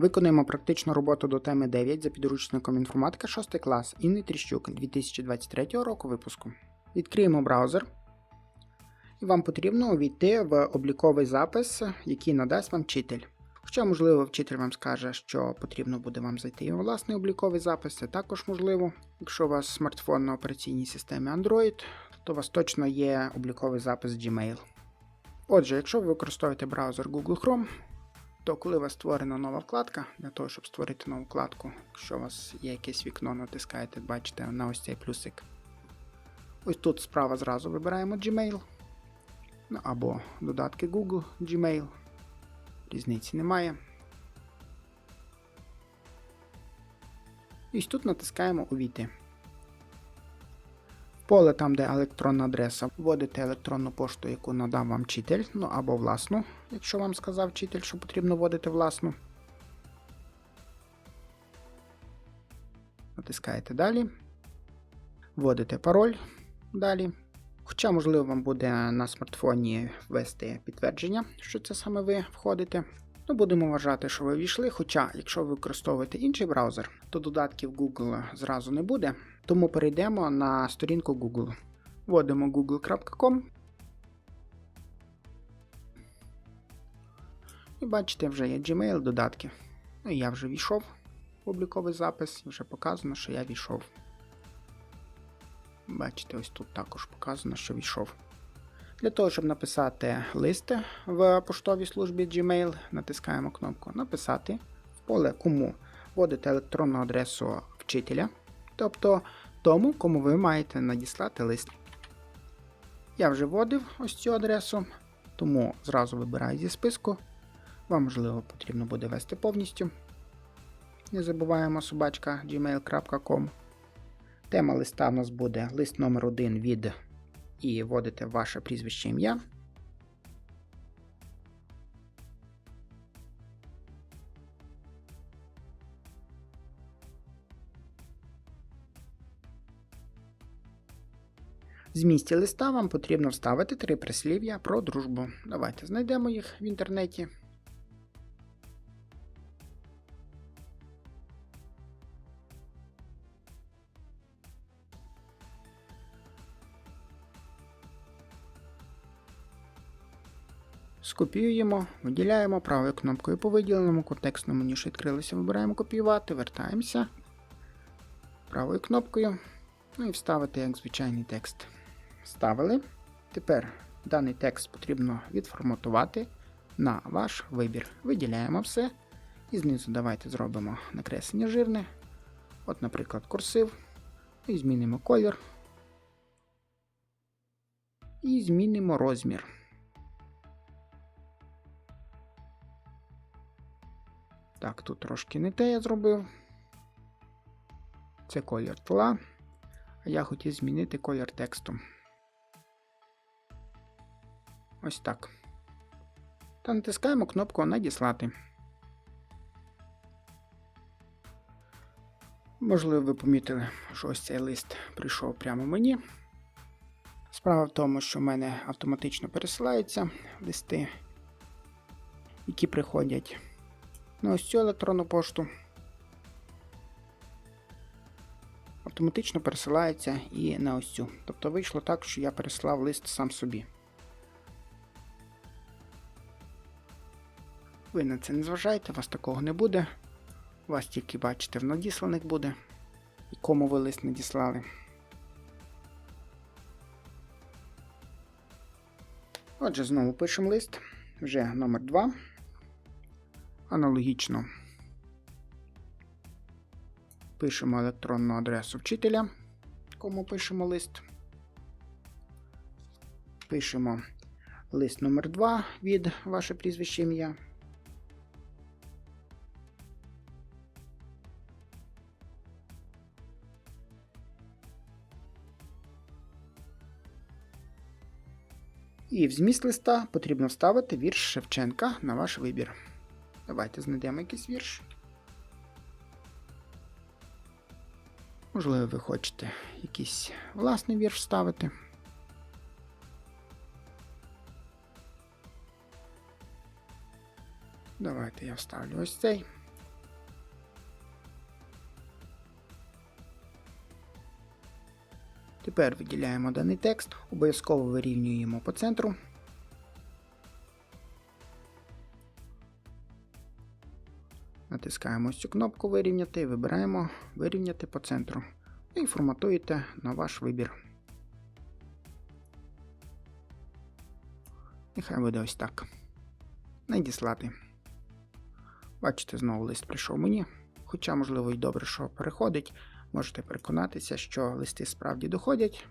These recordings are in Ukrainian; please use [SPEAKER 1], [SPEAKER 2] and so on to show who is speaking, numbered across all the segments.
[SPEAKER 1] Виконуємо практичну роботу до теми 9 за підручником інформатика 6 клас Інни Тріщук 2023 року випуску. Відкриємо браузер. І вам потрібно увійти в обліковий запис, який надасть вам вчитель. Хоча, можливо, вчитель вам скаже, що потрібно буде вам зайти у власний обліковий запис, це також можливо. Якщо у вас смартфон на операційній системі Android, то у вас точно є обліковий запис Gmail. Отже, якщо ви використовуєте браузер Google Chrome, то коли у вас створена нова вкладка, для того, щоб створити нову вкладку, якщо у вас є якесь вікно, натискаєте, бачите на ось цей плюсик. Ось тут справа зразу вибираємо Gmail. Ну, або додатки Google Gmail. Різниці немає. І тут натискаємо Увійти. Поле там, де електронна адреса, вводите електронну пошту, яку надав вам вчитель, ну або власну, якщо вам сказав вчитель, що потрібно вводити власну. Натискаєте далі. Вводите пароль далі. Хоча, можливо, вам буде на смартфоні ввести підтвердження, що це саме ви входите. Ну, будемо вважати, що ви ввійшли. Хоча, якщо ви використовуєте інший браузер, то додатків Google зразу не буде. Тому перейдемо на сторінку Google. Вводимо google.com. І бачите, вже є Gmail додатки. Ну, я вже війшов в обліковий запис, вже показано, що я війшов. Бачите, ось тут також показано, що війшов. Для того, щоб написати лист в поштовій службі Gmail, натискаємо кнопку Написати в поле Кому вводите електронну адресу вчителя, тобто тому, кому ви маєте надіслати лист. Я вже вводив ось цю адресу, тому зразу вибираю зі списку. Вам, можливо, потрібно буде ввести повністю. Не забуваємо собачка gmail.com. Тема листа в нас буде лист номер 1 від і вводите ваше прізвище ім'я. Змісті листа вам потрібно вставити три прислів'я про дружбу. Давайте знайдемо їх в інтернеті. Скопіюємо, виділяємо правою кнопкою по виділеному контекстному що відкрилося, вибираємо копіювати, вертаємося правою кнопкою. Ну і вставити як звичайний текст. Вставили. Тепер даний текст потрібно відформатувати на ваш вибір. Виділяємо все. І знизу давайте зробимо накреслення жирне. От, наприклад, курсив. І змінимо колір. І змінимо розмір. Так, тут трошки не те я зробив. Це колір тла. А я хотів змінити колір тексту. Ось так. Та натискаємо кнопку Надіслати. Можливо, ви помітили, що ось цей лист прийшов прямо мені. Справа в тому, що в мене автоматично пересилаються листи, які приходять на ось цю електронну пошту. Автоматично пересилається і на ось цю. Тобто вийшло так, що я переслав лист сам собі. Ви на це не зважайте, у вас такого не буде. Вас тільки, бачите, в надісланих буде, і кому ви лист надіслали. Отже, знову пишемо лист. Вже номер 2. Аналогічно пишемо електронну адресу вчителя, кому пишемо лист. Пишемо лист номер 2 від ваше прізвище ім'я. І в зміст листа потрібно вставити вірш Шевченка на ваш вибір. Давайте знайдемо якийсь вірш. Можливо, ви хочете якийсь власний вірш вставити. Давайте я вставлю ось цей. Тепер виділяємо даний текст, обов'язково вирівнюємо по центру. Натискаємо цю кнопку вирівняти, вибираємо вирівняти по центру і форматуєте на ваш вибір. Нехай буде ось так. Надіслати. Бачите, знову лист прийшов мені. Хоча, можливо, і добре, що переходить, можете переконатися, що листи справді доходять.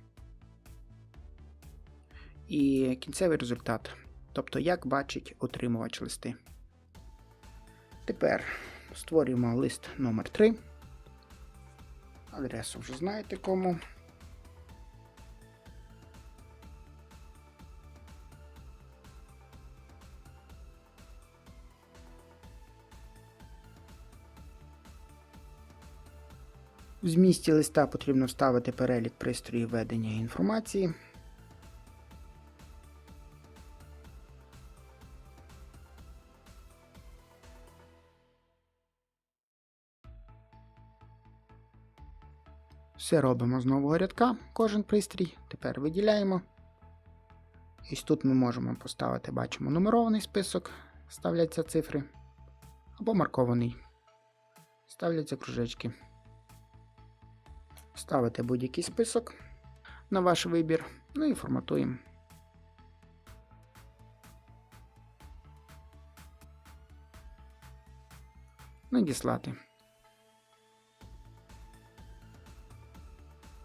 [SPEAKER 1] І кінцевий результат. Тобто, як бачить отримувач листи. Тепер створюємо лист номер 3 Адресу вже знаєте кому. В змісті листа потрібно вставити перелік пристроїв ведення інформації. Все робимо з нового рядка, кожен пристрій. Тепер виділяємо. І тут ми можемо поставити, бачимо, нумерований список, ставляться цифри, або маркований. Ставляться кружечки. Ставите будь-який список на ваш вибір, ну і форматуємо. Надіслати.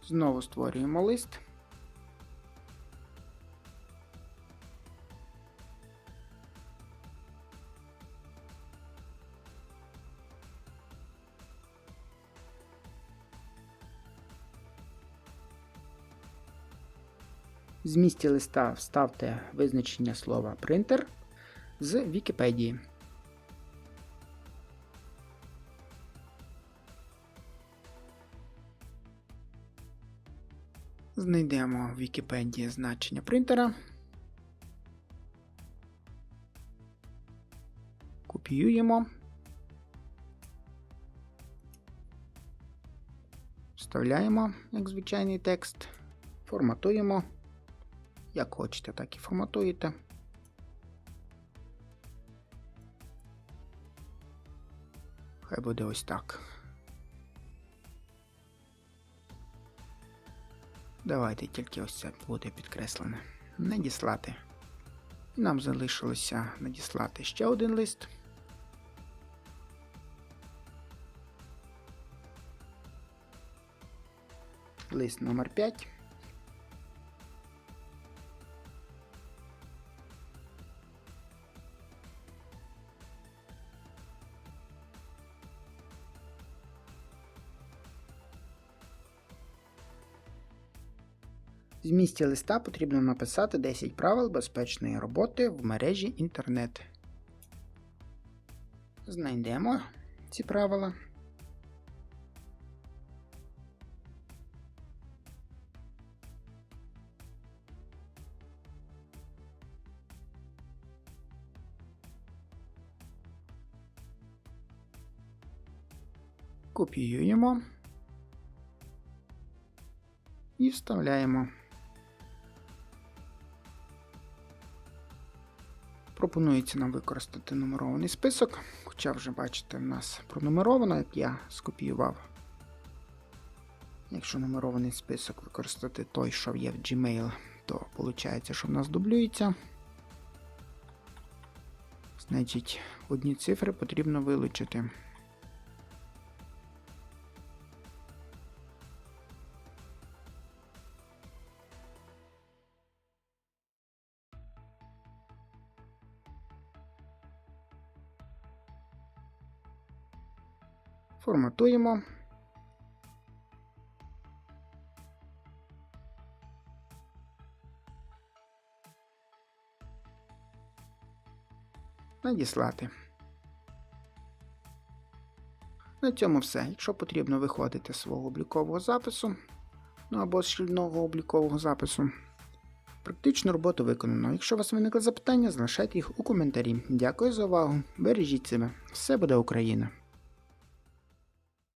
[SPEAKER 1] Знову створюємо лист. В змісті листа вставте визначення слова принтер з Вікіпедії. Знайдемо в Вікіпедії значення принтера. Копіюємо. Вставляємо як звичайний текст, форматуємо. Як хочете, так і форматуєте. Хай буде ось так. Давайте тільки ось це буде підкреслене. Надіслати. Нам залишилося надіслати ще один лист. Лист номер 5. В змісті листа потрібно написати 10 правил безпечної роботи в мережі інтернет. Знайдемо ці правила. Копіюємо і вставляємо. Пропонується нам використати нумерований список, хоча вже бачите, в нас пронумеровано, як я скопіював. Якщо нумерований список використати той, що є в Gmail, то виходить, що в нас дублюється. Значить, одні цифри потрібно вилучити. Форматуємо. Надіслати. На цьому все. Якщо потрібно виходити з свого облікового запису, ну або з шкільного облікового запису, практичну роботу виконано. Якщо у вас виникли запитання, залишайте їх у коментарі. Дякую за увагу. Бережіть себе. Все буде Україна!